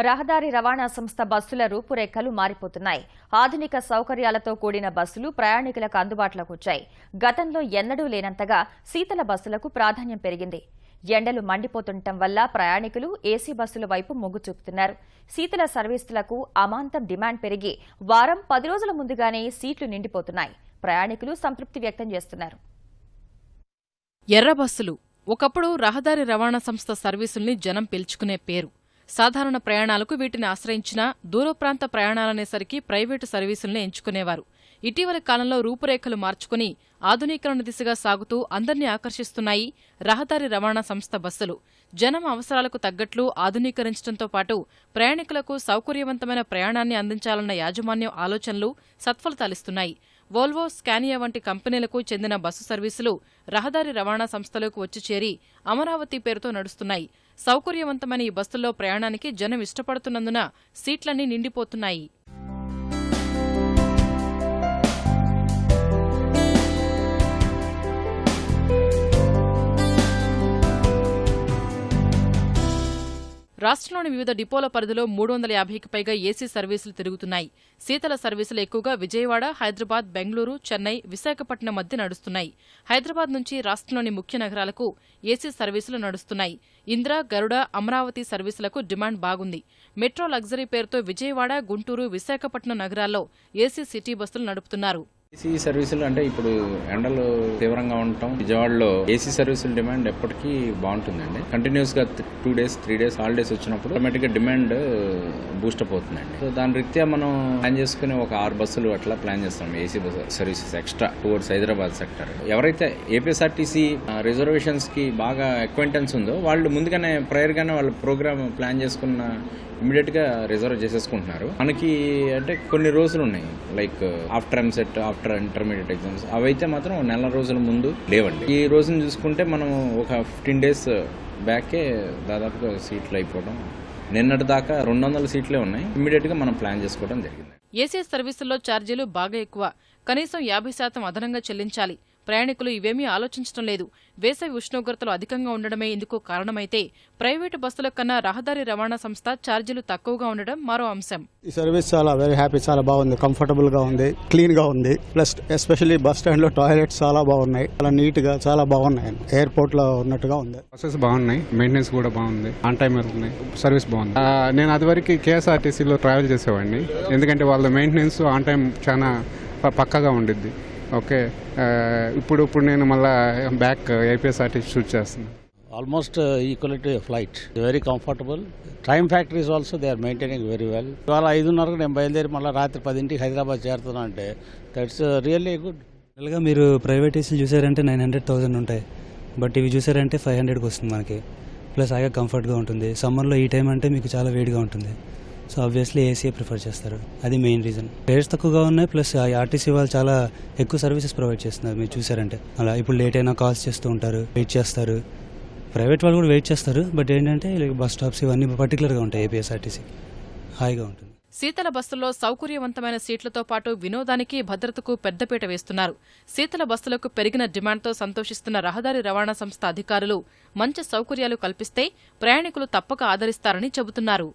రహదారి రవాణా సంస్థ బస్సుల రూపురేఖలు మారిపోతున్నాయి. ఆధునిక సౌకర్యాలతో కూడిన బస్సులు ప్రయాణికులకు అందుబాటులోకి వచ్చాయి. గతంలో ఎన్నడూ లేనంతగా శీతల బస్సులకు ప్రాధాన్యం పెరిగింది. ఎండలు మండిపోతుండటం వల్ల ప్రయాణికులు ఏసీ బస్సుల వైపు మొగ్గు చూపుతున్నారు. శీతల సర్వీసులకు అమాంతం డిమాండ్ పెరిగి వారం పది రోజుల ముందుగానే సీట్లు నిండిపోతున్నాయి. ప్రయాణికులు సంతృప్తి వ్యక్తం చేస్తున్నారు. ఎర్ర బస్సులు. ఒకప్పుడు రహదారి రవాణా సంస్థ సర్వీసుల్ని జనం పిలుచుకునే పేరు. సాధారణ ప్రయాణాలకు వీటిని ఆశ్రయించినా దూర ప్రాంత ప్రయాణాలనేసరికి ప్రైవేటు సర్వీసుల్ని ఎంచుకునేవారు. ఇటీవలి కాలంలో రూపురేఖలు మార్చుకుని ఆధునీకరణ దిశగా సాగుతూ అందర్నీ ఆకర్షిస్తున్నాయి రహదారి రవాణా సంస్థ బస్సులు. జనం అవసరాలకు తగ్గట్లు ఆధునీకరించడంతో పాటు ప్రయాణికులకు సౌకర్యవంతమైన ప్రయాణాన్ని అందించాలన్న యాజమాన్యం ఆలోచనలు సత్ఫలితాలిస్తున్నాయి. వోల్వో స్కానియా వంటి కంపెనీలకు చెందిన బస్సు సర్వీసులు రహదారి రవాణా సంస్థలోకి వచ్చి చేరి అమరావతి పేరుతో నడుస్తున్నాయి. సౌకర్యవంతమైన ఈ బస్సుల్లో ప్రయాణానికి జనం ఇష్టపడుతున్నందున సీట్లన్నీ నిండిపోతున్నాయి. రాష్ట్రంలోని వివిధ డిపోల పరిధిలో మూడు వందల యాభైకి పైగా ఏసీ సర్వీసులు తిరుగుతున్నాయి. శీతల సర్వీసులు ఎక్కువగా విజయవాడ హైదరాబాద్ బెంగళూరు చెన్నై విశాఖపట్నం మధ్య నడుస్తున్నాయి. హైదరాబాద్ నుంచి రాష్ట్రంలోని ముఖ్య నగరాలకు ఏసీ సర్వీసులు నడుస్తున్నాయి. ఇంద్ర గరుడ అమరావతి సర్వీసులకు డిమాండ్ బాగుంది. మెట్రో లగ్జరీ పేరుతో విజయవాడ గుంటూరు విశాఖపట్నం నగరాల్లో ఏసీ సిటీ బస్సులు నడుపుతున్నారు. ఏసీ సర్వీసులు అంటే ఇప్పుడు ఎండలు తీవ్రంగా ఉండటం విజయవాడలో ఏసీ సర్వీసుల డిమాండ్ ఎప్పటికీ బాగుంటుందండి. కంటిన్యూస్గా two days three days holidays వచ్చినప్పుడు ఆటోమేటిక్గా డిమాండ్ బూస్టప్ అవుతుందండి సో దాని రీత్యా మనం ప్లాన్ చేసుకుని ఒక ఆరు బస్సులు అట్లా ప్లాన్ చేస్తాం AC bus services extra towards Hyderabad sector. ఎవరైతే ఏపీఎస్ఆర్టీసీ రిజర్వేషన్స్కి బాగా అక్వైంటెన్స్ ఉందో వాళ్ళు ముందుగానే ప్రయర్ గానే వాళ్ళ ప్రోగ్రామ్ ప్లాన్ చేసుకున్న ఇమీడియట్గా రిజర్వ్ చేసేసుకుంటున్నారు. మనకి అంటే కొన్ని రోజులు ఉన్నాయి. Like after EAMCET after intermediate exams. అవైతే మాత్రం ఒక నెల రోజుల ముందు లేవండి. ఈ రోజున చూసుకుంటే మనం ఒక ఫిఫ్టీన్ డేస్ బ్యాకే దాదాపుగా సీట్లు అయిపోవడం. నిన్నటి దాకా రెండు వందల సీట్లే ఉన్నాయి. ఇమీడియట్గా మనం ప్లాన్ చేసుకోవడం జరిగింది. ఏసీ సర్వీసుల్లో ఛార్జీలు బాగా ఎక్కువ. కనీసం యాభై శాతం అదనంగా చెల్లించాలి. ప్రయాణికులు ఇవేమీ ఆలోచించడం లేదు. వేసవి ఉష్ణోగ్రతలు అధికంగా ఉండడమే ఇందుకు కారణమైతే ప్రైవేటు బస్సుల కన్నా రహదారి రవాణా సంస్థ ఛార్జీలు తక్కువగా ఉండడం మరో అంశం. ఈ సర్వీస్ చాలా వెరీ హ్యాపీ చాలా బాగుంది. కంఫర్టబుల్గా ఉంది క్లీన్గా ఉంది. ప్లస్ ఎస్పెషల్లీ బస్ స్టాండ్లో టాయిలెట్స్ చాలా బాగున్నాయి. చాలా నీట్గా చాలా బాగున్నాయి. ఎయిర్పోర్ట్లో ఉన్నట్టుగా ఉంది. బస్సెస్ బాగున్నాయి మెయింటెనెన్స్ కూడా బాగుంది. ఆన్ టైం వెళ్తున్నాయి సర్వీస్ బాగుంది. నేను అదివరకు కేఎస్ఆర్టీసీలో ట్రావెల్ చేసేవాడిని. ఎందుకంటే వాళ్ళ మెయింటెనెన్స్ ఆన్ టైం చాలా పక్కాగా ఉండిద్ది. ఓకే. ఇప్పుడు ఇప్పుడు నేను మళ్ళీ బ్యాక్ ఏపీఎస్ఆర్టీసీ షూట్ చేస్తున్నాను to a flight. Very comfortable. Time factor is also they are maintaining very well. ఇవాళ ఐదున్నరకు నేను బయలుదేరి మళ్ళీ రాత్రి పదింటికి హైదరాబాద్ చేరుతున్నా అంటే దట్స్ రియల్లీ గుడ్ జనరల్గా మీరు ప్రైవేట్ ఏసీలు చూసారంటే నైన్ హండ్రెడ్ థౌసండ్ ఉంటాయి. బట్ ఇవి చూసారంటే ఫైవ్ హండ్రెడ్కి వస్తుంది మనకి. ప్లస్ హాయిగా కంఫర్ట్గా ఉంటుంది. సమ్మర్లో ఈ టైం అంటే మీకు చాలా వేడిగా ఉంటుంది. సో ఆబ్వియస్లీ ఏసీ ప్రిఫర్ చేస్తారు. అది మెయిన్ రీజన్ రేట్స్ తక్కువగా ఉన్నాయి ప్లస్ ఆర్టీసీ వాళ్ళు చాలా ఎక్కువ సర్వీసెస్ ప్రొవైడ్ చేస్తున్నారు. మీరు చూసారంటే అలా ఇప్పుడు లేట్ అయినా కాల్స్ చేస్తూ ఉంటారు వెయిట్ చేస్తారు. ప్రైవేట్ వాళ్ళు కూడా వెయిట్ చేస్తారు బట్ ఏంటంటే బస్ స్టాప్స్ ఇవన్నీ పర్టికులర్గా ఉంటాయి ఏపీఎస్ఆర్టీసీ హాయిగా ఉంటుంది. శీతల బస్సుల్లో సౌకర్యవంతమైన సీట్లతో పాటు వినోదానికి భద్రతకు పెద్దపీట వేస్తున్నారు. శీతల బస్సులకు పెరిగిన డిమాండ్తో సంతోషిస్తున్న రహదారి రవాణా సంస్థ అధికారులు మంచి సౌకర్యాలు కల్పిస్తే ప్రయాణికులు తప్పక ఆదరిస్తారని చెబుతున్నారు.